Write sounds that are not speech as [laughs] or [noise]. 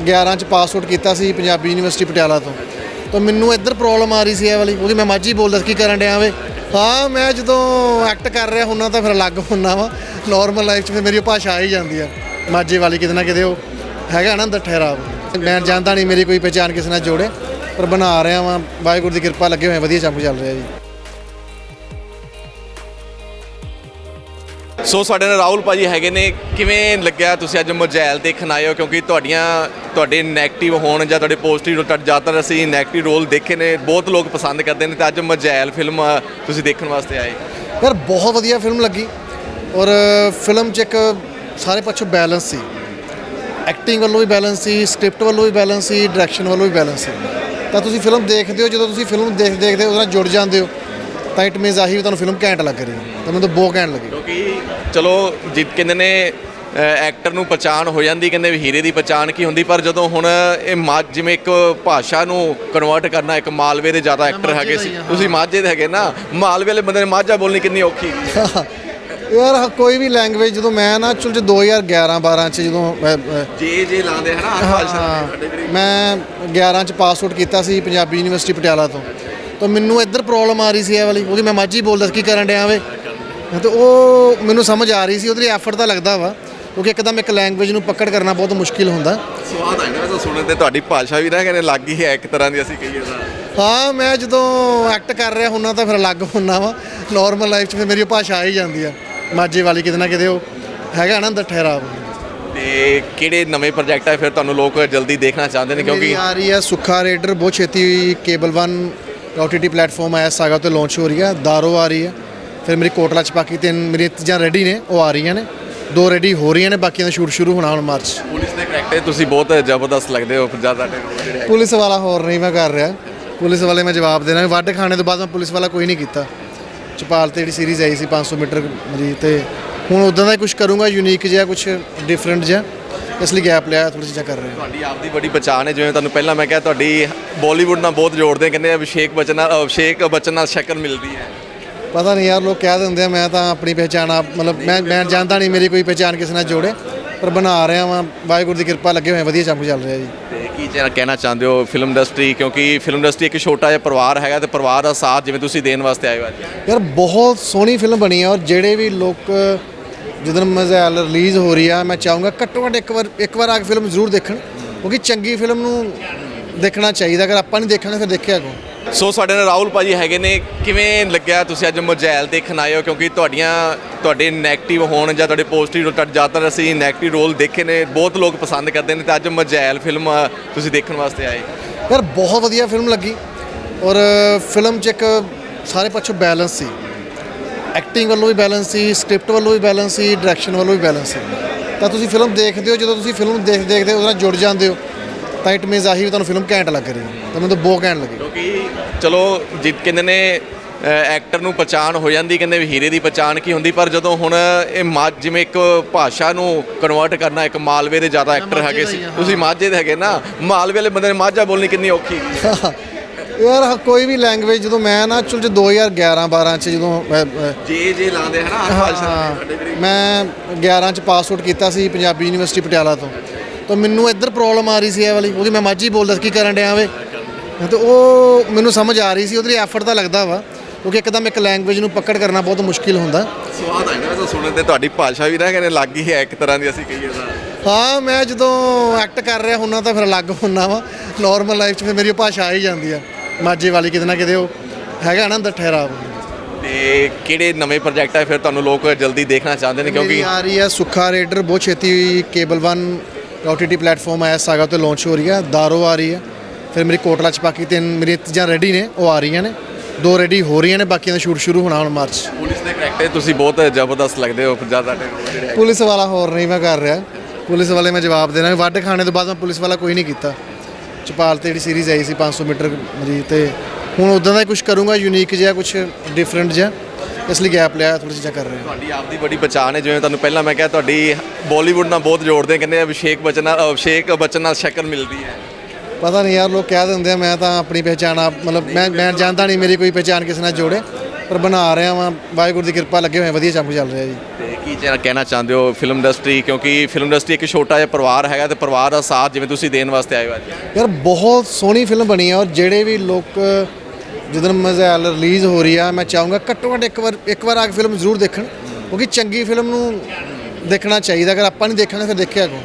11 ਚ pass out ਕੀਤਾ ਸੀ Punjabi university Patiala ਤੋਂ। ਤਾਂ ਮੈਨੂੰ ਇੱਧਰ ਪ੍ਰੋਬਲਮ ਆ ਰਹੀ ਸੀ ਇਹ ਵਾਲੀ, ਉਹਦੀ ਮੈਂ ਮਾਝੀ ਬੋਲਦਾ ਸੀ, ਕੀ ਕਰਨ ਡਿਆ ਵੇ? ਹਾਂ, ਮੈਂ ਜਦੋਂ ਐਕਟ ਕਰ ਰਿਹਾ ਹੁੰਨਾ ਤਾਂ ਫਿਰ ਅਲੱਗ ਹੁੰਨਾ ਵਾ। ਨਾਰਮਲ ਲਾਈਫ 'ਚ ਫਿਰ ਮੇਰੀ ਉਹ ਭਾਸ਼ਾ ਆ ਹੀ ਜਾਂਦੀ ਆ। ਮਾਝੇ ਵਾਲੀ ਕਿਤੇ ਨਾ ਕਿਤੇ ਉਹ ਹੈਗਾ ਨਾ ਅੰਦਰ ਠਹਿਰਾਵ ਮੈਂ ਜਾਣਦਾ ਨਹੀਂ ਮੇਰੀ ਕੋਈ ਪਹਿਚਾਣ ਕਿਸੇ ਨਾਲ ਜੋੜੇ, ਪਰ ਬਣਾ ਰਿਹਾ ਵਾਂ। ਵਾਹਿਗੁਰੂ ਦੀ ਕਿਰਪਾ ਲੱਗੇ ਹੋਏ ਵਧੀਆ ਕੰਮ ਚੱਲ ਰਿਹਾ ਜੀ। ਸੋ ਸਾਡੇ ਨਾਲ ਰਾਹੁਲ ਭਾਜੀ ਹੈਗੇ ਨੇ। ਕਿਵੇਂ ਲੱਗਿਆ ਤੁਸੀਂ ਅੱਜ ਮੋਜੈਲ ਦੇਖਣ ਆਏ ਹੋ? ਕਿਉਂਕਿ ਤੁਹਾਡੀਆਂ, ਤੁਹਾਡੇ 네ਗੇਟਿਵ ਹੋਣ ਜਾਂ ਤੁਹਾਡੇ ਪੋਜ਼ਿਟਿਵ ਰੋਲ ਜ਼ਿਆਦਾਤਰ ਅਸੀਂ ਨੈਗੇਟਿਵ ਰੋਲ ਦੇਖੇ ਨੇ। ਬਹੁਤ ਲੋਕ ਪਸੰਦ ਕਰਦੇ ਨੇ ਤਾਂ ਅੱਜ ਮੋਜੈਲ ਫਿਲਮ ਤੁਸੀਂ ਦੇਖਣ ਵਾਸਤੇ ਆਏ। ਯਾਰ, ਬਹੁਤ ਵਧੀਆ ਫਿਲਮ ਲੱਗੀ। ਔਰ ਫਿਲਮ 'ਚ ਇੱਕ ਸਾਰੇ ਪਾਸੋਂ ਬੈਲੈਂਸ ਸੀ। ਐਕਟਿੰਗ ਵੱਲੋਂ ਵੀ ਬੈਲੈਂਸ ਸੀ ਸਕ੍ਰਿਪਟ ਵੱਲੋਂ ਵੀ ਬੈਲੈਂਸ ਸੀ ਡਾਇਰੈਕਸ਼ਨ ਵੱਲੋਂ ਵੀ ਬੈਲੈਂਸ ਸੀ। ਤਾਂ ਤੁਸੀਂ ਫਿਲਮ ਦੇਖਦੇ ਹੋ, ਜਦੋਂ ਤੁਸੀਂ ਫਿਲਮ ਦੇਖ ਦੇਖਦੇ ਉਹਦੇ ਨਾਲ ਜੁੜ ਜਾਂਦੇ ਹੋ। ਤਾਂ ਇਟ ਮੀਨਸ ਆਹੀ ਵੀ ਤੁਹਾਨੂੰ ਫਿਲਮ ਘੈਂਟ ਲੱਗ ਰਹੀ ਹੈ। ਤਾਂ ਮੈਨੂੰ ਤਾਂ ਬਹੁਤ ਘੈਂਟ ਲੱਗੀ। ਕਿਉਂਕਿ ਚਲੋ ਜਿ ਕਹਿੰਦੇ ਨੇ ਐਕਟਰ ਨੂੰ ਪਛਾਣ ਹੋ ਜਾਂਦੀ ਕਹਿੰਦੇ ਵੀ ਹੀਰੇ ਦੀ ਪਛਾਣ ਕੀ ਹੁੰਦੀ ਪਰ ਜਦੋਂ ਹੁਣ ਇਹ ਜਿਵੇਂ ਇੱਕ ਭਾਸ਼ਾ ਨੂੰ ਕਨਵਰਟ ਕਰਨਾ ਇੱਕ ਮਾਲਵੇ ਦੇ ਜ਼ਿਆਦਾ ਐਕਟਰ ਹੈਗੇ ਸੀ। ਤੁਸੀਂ ਮਾਝੇ ਦੇ ਹੈਗੇ ਨਾ ਮਾਲਵੇ ਵਾਲੇ ਬੰਦੇ ਨੇ ਮਾਝਾ ਬੋਲਣੀ ਕਿੰਨੀ ਔਖੀ। [laughs] ਯਾਰ ਕੋਈ ਵੀ ਲੈਂਗੁਏਜ ਜਦੋਂ ਮੈਂ ਨਾ ਐਕਚੁਅਲ ਚ 2011 12 ਚ ਜਦੋਂ ਮੈਂ- ਮੈਂ- ਜੇ ਜੇ ਲਾਉਂਦੇ ਹਨਾ ਹਾਂ ਮੈਂ 11 ਚ ਪਾਸ ਆਊਟ ਕੀਤਾ ਸੀ ਪੰਜਾਬੀ ਯੂਨੀਵਰਸਿਟੀ ਪਟਿਆਲਾ ਤੋਂ। ਤਾਂ ਮੈਨੂੰ ਇੱਧਰ ਪ੍ਰੋਬਲਮ ਆ ਰਹੀ ਸੀ ਇਹ ਵਾਲੀ। ਕਿਉਂਕਿ ਮੈਂ ਮਾਝੀ ਬੋਲਦਾ ਸੀ ਕੀ ਕਰਨ ਡਿਆ ਵੇ? ਤੇ ਉਹ ਮੈਨੂੰ ਸਮਝ ਆ ਰਹੀ ਸੀ ਉਹਦੇ ਲਈ ਐਫਰਟ ਤਾਂ ਲੱਗਦਾ ਵਾ। ਕਿਉਂਕਿ ਇੱਕਦਮ ਇੱਕ ਲੈਂਗੁਏਜ ਨੂੰ ਪਕੜ ਕਰਨਾ ਬਹੁਤ ਮੁਸ਼ਕਿਲ ਹੁੰਦਾ। ਸਵਾਦ ਆਇਆ ਨਾ ਸੁਣਨ ਤੇ ਤੁਹਾਡੀ ਭਾਸ਼ਾ ਵੀ ਨਾ ਕਹਿੰਦੇ ਲੱਗ ਹੀ ਹੈ ਇੱਕ ਤਰ੍ਹਾਂ ਦੀ ਅਸੀਂ ਕਹੀਏ ਤਾਂ। ਹਾਂ ਮੈਂ ਜਦੋਂ ਐਕਟ ਕਰ ਰਿਹਾ ਹੁੰਨਾ ਤਾਂ ਫਿਰ ਅਲੱਗ ਹੁੰਨਾ ਵਾ। ਨਾਰਮਲ ਲਾਈਫ 'ਚ ਫਿਰ ਮੇਰੀ ਉਹ ਭਾਸ਼ਾ ਆ ਹੀ ਜਾਂਦੀ ਆ। ਮਾਝੇ ਵਾਲੀ ਕਿਤੇ ਨਾ ਕਿਤੇ ਉਹ ਹੈਗਾ ਨਾ ਅੰਦਰ ਠਹਿਰਾਵ। ਤੇ ਕਿਹੜੇ ਨਵੇਂ ਪ੍ਰੋਜੈਕਟ ਆ? ਫਿਰ ਤੁਹਾਨੂੰ ਲੋਕ ਜਲਦੀ ਦੇਖਣਾ ਚਾਹੁੰਦੇ ਨੇ ਕਿਉਂਕਿ ਆ ਰਹੀ ਹੈ ਸੁੱਖਾ ਰੇਡਰ ਬਹੁਤ ਛੇਤੀ ਕੇਬਲ 1 OTT ਪਲੇਟਫਾਰਮ ਆਇਆ ਸਾਗਾ ਤੇ ਲਾਂਚ ਹੋ ਰਹੀ ਹੈ ਦਾਰੋ ਆ ਰਹੀ ਹੈ। ਫਿਰ ਮੇਰੀ ਕੋਟਲਾ ਚ ਬਾਕੀ ਤਿੰਨ ਮੇਰੀਆਂ ਚੀਜ਼ਾਂ ਰੈਡੀ ਨੇ ਉਹ ਆ ਰਹੀਆਂ ਨੇ। ਦੋ ਰੈਡੀ ਹੋ ਰਹੀਆਂ ਨੇ ਬਾਕੀਆਂ ਦਾ ਸ਼ੂਟ ਸ਼ੁਰੂ ਹੋਣਾ ਹੁਣ ਮਾਰਚ। ਪੁਲਿਸ ਦੇ ਕਰੈਕਟਰ ਤੁਸੀਂ ਬਹੁਤ ਜ਼ਬਰਦਸਤ ਲੱਗਦੇ ਹੋ ਜ਼ਿਆਦਾ ਜਿਹੜੇ ਪੁਲਿਸ ਵਾਲਾ ਹੋਰ ਨਹੀਂ ਮੈਂ ਕਰ ਰਿਹਾ। ਪੁਲਿਸ ਵਾਲੇ ਮੈਂ ਜਵਾਬ ਦੇਣਾ ਵੱਡ ਖਾਣੇ ਤੋਂ ਬਾਅਦ ਮੈਂ ਪੁਲਿਸ ਵਾਲਾ ਕੋਈ ਨਹੀਂ ਕੀਤਾ। ਚਪਾਲ ਤੇ ਜਿਹੜੀ ਸੀਰੀਜ਼ ਆਈ ਸੀ 500 ਮੀਟਰ ਮੇਰੀ ਤੇ। ਹੁਣ ਉਦਾਂ ਦਾ ਕੁਝ ਕਰੂੰਗਾ ਯੂਨੀਕ ਜਿਹਾ ਕੁਝ ਡਿਫਰੈਂਟ ਜਿਹਾ। ਇਸ ਲਈ ਗੈਪ ਲਿਆ ਥੋੜੀ ਚੀਜ਼ਾਂ ਕਰ ਰਿਹਾ ਤੁਹਾਡੀ ਆਪਦੀ ਬੜੀ ਪਛਾਣ ਹੈ ਜਿਵੇਂ ਤੁਹਾਨੂੰ ਪਹਿਲਾਂ ਮੈਂ ਕਿਹਾ ਤੁਹਾਡੀ ਬਾਲੀਵੁੱਡ ਨਾਲ ਬਹੁਤ ਜੋੜਦੇ ਕਹਿੰਦੇ ਅਭਿਸ਼ੇਕ ਬੱਚਨ ਨਾਲ ਅਭਿਸ਼ੇਕ ਬੱਚਨ ਨਾਲ ਸ਼ਕਲ ਮਿਲਦੀ ਹੈ। ਪਤਾ ਨਹੀਂ ਯਾਰ ਲੋਕ ਕਹਿ ਦਿੰਦੇ ਆ ਮੈਂ ਤਾਂ ਆਪਣੀ ਪਹਿਚਾਣ ਆਪ ਮਤਲਬ ਮੈਂ ਮੈਂ ਜਾਣਦਾ ਨਹੀਂ ਮੇਰੀ ਕੋਈ ਪਹਿਚਾਣ ਕਿਸੇ ਨਾਲ ਜੋੜੇ ਪਰ ਬਣਾ ਰਿਹਾ ਵਾਂ ਵਾਹਿਗੁਰੂ ਦੀ ਕਿਰਪਾ ਲੱਗੇ ਹੋਏ ਵਧੀਆ ਕੰਮ ਚੱਲ ਰਿਹਾ ਜੀ। ਤੇ ਕੀ ਕਹਿਣਾ- ਕਹਿਣਾ ਚਾਹੁੰਦੇ ਹੋ ਫਿਲਮ ਇੰਡਸਟਰੀ ਕਿਉਂਕਿ ਫਿਲਮ ਇੰਡਸਟਰੀ ਇੱਕ ਛੋਟਾ ਜਿਹਾ ਪਰਿਵਾਰ ਹੈਗਾ ਤੇ ਪਰਿਵਾਰ ਦਾ ਸਾਥ ਜਿਵੇਂ ਤੁਸੀਂ ਦੇਣ ਵਾਸਤੇ ਆਏ ਹੋ ਅੱਜ। ਯਾਰ ਬਹੁਤ ਸੋਹਣੀ ਫਿਲਮ ਬਣੀ ਹੈ ਔਰ ਜਿਹੜੇ ਵੀ ਲੋਕ ਜਦੋਂ ਮਜ਼ੈਲ ਰਿਲੀਜ਼ ਹੋ ਰਹੀ ਆ ਮੈਂ ਚਾਹੂੰਗਾ ਘੱਟੋ ਘੱਟ ਇੱਕ ਵਾਰ ਇੱਕ ਵਾਰ ਆ ਕੇ ਫਿਲਮ ਜ਼ਰੂਰ ਦੇਖਣ ਕਿਉਂਕਿ ਚੰਗੀ ਫਿਲਮ ਨੂੰ ਦੇਖਣਾ ਚਾਹੀਦਾ। ਅਗਰ ਆਪਾਂ ਨਹੀਂ ਦੇਖਾਂਗੇ ਫਿਰ ਦੇਖਿਆ ਕੋ ਸੋ ਸਾਡੇ ਨਾਲ ਰਾਹੁਲ ਭਾਜੀ ਹੈਗੇ ਨੇ। ਕਿਵੇਂ ਲੱਗਿਆ ਤੁਸੀਂ ਅੱਜ ਮੋਜੈਲ ਦੇਖਣ ਆਏ ਹੋ? ਕਿਉਂਕਿ ਤੁਹਾਡੀਆਂ ਤੁਹਾਡੇ 네ਗੇਟਿਵ ਹੋਣ ਜਾਂ ਤੁਹਾਡੇ ਪੋਜ਼ਿਟਿਵ ਰੋਲ ਜ਼ਿਆਦਾਤਰ ਅਸੀਂ 네ਗੇਟਿਵ ਰੋਲ ਦੇਖੇ ਨੇ। ਬਹੁਤ ਲੋਕ ਪਸੰਦ ਕਰਦੇ ਨੇ ਤੇ ਅੱਜ ਮੋਜੈਲ ਫਿਲਮ ਤੁਸੀਂ ਦੇਖਣ ਵਾਸਤੇ ਆਏ। ਯਾਰ ਬਹੁਤ ਵਧੀਆ ਫਿਲਮ ਲੱਗੀ। ਔਰ ਫਿਲਮ 'ਚ ਇੱਕ ਸਾਰੇ ਪਾਸੋਂ ਬੈਲੈਂਸ ਸੀ। ਐਕਟਿੰਗ ਵੱਲੋਂ ਵੀ ਬੈਲੈਂਸ ਸੀ ਸਕ੍ਰਿਪਟ ਵੱਲੋਂ ਵੀ ਬੈਲੈਂਸ ਸੀ ਡਾਇਰੈਕਸ਼ਨ ਵੱਲੋਂ ਵੀ ਬੈਲੈਂਸ ਸੀ। ਤਾਂ ਤੁਸੀਂ ਫਿਲਮ ਦੇਖਦੇ ਹੋ ਜਦੋਂ ਤੁਸੀਂ ਫਿਲਮ ਦੇਖ ਦੇਖਦੇ ਉਹਦੇ ਨਾਲ ਜੁੜ ਜਾਂਦੇ ਹੋ ਤਾਂ ਇਟ ਮੀਨਸ ਆਹੀ ਤੁਹਾਨੂੰ ਫਿਲਮ ਘੈਂਟ ਲੱਗ ਰਹੀ ਹੈ। ਤਾਂ ਮੈਨੂੰ ਤਾਂ ਬਹੁਤ ਘੈਂਟ ਲੱਗੀ। ਕਿਉਂਕਿ ਚਲੋ ਜਿ ਕਹਿੰਦੇ ਨੇ ਐਕਟਰ ਨੂੰ ਪਛਾਣ ਹੋ ਜਾਂਦੀ ਕਹਿੰਦੇ ਵੀ ਹੀਰੇ ਦੀ ਪਛਾਣ ਕੀ ਹੁੰਦੀ ਪਰ ਜਦੋਂ ਹੁਣ ਇਹ ਜਿਵੇਂ ਇੱਕ ਭਾਸ਼ਾ ਨੂੰ ਕਨਵਰਟ ਕਰਨਾ ਇੱਕ ਮਾਲਵੇ ਦੇ ਜ਼ਿਆਦਾ ਐਕਟਰ ਹੈਗੇ ਸੀ। ਤੁਸੀਂ ਮਾਝੇ ਦੇ ਹੈਗੇ ਨਾ ਮਾਲਵੇ ਵਾਲੇ ਬੰਦੇ ਨੇ ਮਾਝਾ ਬੋਲਣੀ ਕਿੰਨੀ ਔਖੀ। [laughs] ਯਾਰ ਹ- ਕੋਈ ਵੀ ਲੈਂਗੁਏਜ ਜਦੋਂ ਮੈਂ ਨਾ ਐਕਚੁਅਲ ਚ 2011 12 ਚ ਜਦੋਂ ਮੈਂ- ਮੈਂ- ਜੇ ਜੇ ਲਾਉਂਦੇ ਹਨਾ ਹਾਂ ਮੈਂ 11 ਚ ਪਾਸ ਆਊਟ ਕੀਤਾ ਸੀ ਪੰਜਾਬੀ ਯੂਨੀਵਰਸਿਟੀ ਪਟਿਆਲਾ ਤੋਂ। ਤਾਂ ਮੈਨੂੰ ਇੱਧਰ ਪ੍ਰੋਬਲਮ ਆ ਰਹੀ ਸੀ ਇਹ ਵਾਲੀ ਕਿਉਂਕਿ ਮੈਂ ਮਾਝੀ ਬੋਲਦਾ ਸੀ ਕੀ ਕਰਨ ਡਿਆ ਵੇ? ਤੇ ਉਹ ਮੈਨੂੰ ਸਮਝ ਆ ਰਹੀ ਸੀ ਉਹਦੇ ਲਈ ਐਫਰਟ ਤਾਂ ਲੱਗਦਾ ਵਾ ਕਿਉਂਕਿ ਇੱਕਦਮ ਇੱਕ ਲੈਂਗੁਏਜ ਨੂੰ ਪਕੜ ਕਰਨਾ ਬਹੁਤ ਮੁਸ਼ਕਿਲ ਹੁੰਦਾ। ਸਵਾਦ ਆਇਆ ਨਾ ਸੁਣਨ ਤੇ ਤੁਹਾਡੀ ਭਾਸ਼ਾ ਵੀ ਨਾ ਕਹਿੰਦੇ ਲੱਗ ਹੀ ਹੈ ਇੱਕ ਤਰ੍ਹਾਂ ਦੀ ਅਸੀਂ ਕਹੀਏ ਤਾਂ। ਹਾਂ ਮੈਂ ਜਦੋਂ ਐਕਟ ਕਰ ਰਿਹਾ ਹੁੰਨਾ ਤਾਂ ਫਿਰ ਅਲੱਗ ਹੁੰਨਾ ਵਾ ਨਾਰਮਲ ਲਾਈਫ 'ਚ ਫਿਰ ਮੇਰੀ ਉਹ ਭਾਸ਼ਾ ਆ ਹੀ ਜਾਂਦੀ ਆ। ਮਾਝੇ ਵਾਲੀ ਕਿਤੇ ਨਾ ਕਿਤੇ ਉਹ ਹੈਗਾ ਨਾ ਅੰਦਰ ਠਹਿਰਾਵ ਤੇ ਕਿਹੜੇ ਨਵੇਂ ਪ੍ਰੋਜੈਕਟ ਆ ਫਿਰ ਤੁਹਾਨੂੰ ਲੋਕ ਜਲਦੀ ਦੇਖਣਾ ਚਾਹੁੰਦੇ ਨੇ ਕਿਉਂਕਿ ਆ ਰਹੀ ਹੈ ਸੁੱਖਾ ਰੇਡਰ ਬਹੁਤ ਛੇਤੀ ਕੇਬਲ 1 OTT ਪਲੇਟਫਾਰਮ ਆਇਆ ਸਾਗਾ ਤੇ ਲਾਂਚ ਹੋ ਰਹੀ ਹੈ ਦਾਰੋ ਆ ਰਹੀ ਹੈ। ਫਿਰ ਮੇਰੀ ਕੋਟਲਾ ਚ ਬਾਕੀ ਤਿੰਨ ਮੇਰੀਆਂ ਚੀਜ਼ਾਂ ਰੈਡੀ ਨੇ ਉਹ ਆ ਰਹੀਆਂ ਨੇ। ਦੋ ਰੈਡੀ ਹੋ ਰਹੀਆਂ ਨੇ ਬਾਕੀਆਂ ਦਾ ਸ਼ੂਟ ਸ਼ੁਰੂ ਹੋਣਾ ਹੁਣ ਮਾਰਚ। ਪੁਲਿਸ ਦੇ ਕਰੈਕਟਰ ਤੁਸੀਂ ਬਹੁਤ ਜ਼ਬਰਦਸਤ ਲੱਗਦੇ ਹੋ ਜ਼ਿਆਦਾ ਜਿਹੜੇ ਪੁਲਿਸ ਵਾਲਾ ਹੋਰ ਨਹੀਂ ਮੈਂ ਕਰ ਰਿਹਾ। ਪੁਲਿਸ ਵਾਲੇ ਮੈਂ ਜਵਾਬ ਦੇਣਾ ਵੱਡ ਖਾਣੇ ਤੋਂ ਬਾਅਦ ਮੈਂ ਪੁਲਿਸ ਵਾਲਾ ਕੋਈ ਨਹੀਂ ਕੀਤਾ। ਚਪਾਲ ਤੇ ਜਿਹੜੀ ਸੀਰੀਜ਼ ਆਈ ਸੀ 500 ਮੀਟਰ ਮੇਰੀ ਤੇ ਹੁਣ ਉਦਾਂ ਦਾ ਕੁਝ ਕਰੂੰਗਾ ਯੂਨੀਕ ਜਿਹਾ ਕੁਝ ਡਿਫਰੈਂਟ ਜਿਹਾ। ਇਸ ਲਈ ਗੈਪ ਲਿਆ ਥੋੜੀ ਚੀਜ਼ਾਂ ਕਰ ਰਿਹਾ ਤੁਹਾਡੀ ਆਪਦੀ ਬੜੀ ਪਛਾਣ ਹੈ ਜਿਵੇਂ ਤੁਹਾਨੂੰ ਪਹਿਲਾਂ ਮੈਂ ਕਿਹਾ ਤੁਹਾਡੀ ਬਾਲੀਵੁੱਡ ਨਾਲ ਬਹੁਤ ਜੋੜਦੇ ਕਹਿੰਦੇ ਅਭਿਸ਼ੇਕ ਬੱਚਨ ਨਾਲ ਅਭਿਸ਼ੇਕ ਬੱਚਨ ਨਾਲ ਸ਼ਕਲ ਮਿਲਦੀ ਹੈ। ਪਤਾ ਨਹੀਂ ਯਾਰ ਲੋਕ ਕਹਿ ਦਿੰਦੇ ਆ ਮੈਂ ਤਾਂ ਆਪਣੀ ਪਹਿਚਾਣ ਆਪ ਮਤਲਬ ਮੈਂ ਮੈਂ ਜਾਣਦਾ ਨਹੀਂ ਮੇਰੀ ਕੋਈ ਪਹਿਚਾਣ ਕਿਸੇ ਨਾਲ ਜੋੜੇ ਪਰ ਬਣਾ ਰਿਹਾ ਵਾਂ ਵਾਹਿਗੁਰੂ ਦੀ ਕਿਰਪਾ ਲੱਗੇ ਹੋਏ ਵਧੀਆ ਚੱਲ ਰਿਹਾ ਜੀ। ਕੀ ਜਿਹੜਾ ਕਹਿਣਾ ਚਾਹੁੰਦੇ ਹੋ ਫਿਲਮ ਇੰਡਸਟਰੀ ਕਿਉਂਕਿ ਫਿਲਮ ਇੰਡਸਟਰੀ ਇੱਕ ਛੋਟਾ ਜਿਹਾ ਪਰਿਵਾਰ ਹੈਗਾ ਤੇ ਪਰਿਵਾਰ ਦਾ ਸਾਥ ਜਿਵੇਂ ਤੁਸੀਂ ਦੇਣ ਵਾਸਤੇ ਆਏ ਹੋ ਅੱਜ। ਯਾਰ, ਬਹੁਤ ਸੋਹਣੀ ਫਿਲਮ ਬਣੀ ਹੈ ਔਰ ਜਿਹੜੇ ਵੀ ਲੋਕ, ਜਦੋਂ ਮਜ਼ੈਲ ਰਿਲੀਜ਼ ਹੋ ਰਹੀ ਆ, ਮੈਂ ਚਾਹੂੰਗਾ ਘੱਟੋ ਘੱਟ ਇੱਕ ਵਾਰ ਇੱਕ ਵਾਰ ਆ ਕੇ ਫਿਲਮ ਜ਼ਰੂਰ ਦੇਖਣ, ਕਿਉਂਕਿ ਚੰਗੀ ਫਿਲਮ ਨੂੰ ਦੇਖਣਾ ਚਾਹੀਦਾ। ਅਗਰ ਆਪਾਂ ਨਹੀਂ ਦੇਖਾਂਗੇ ਫਿਰ ਦੇਖਿਆ ਕੋ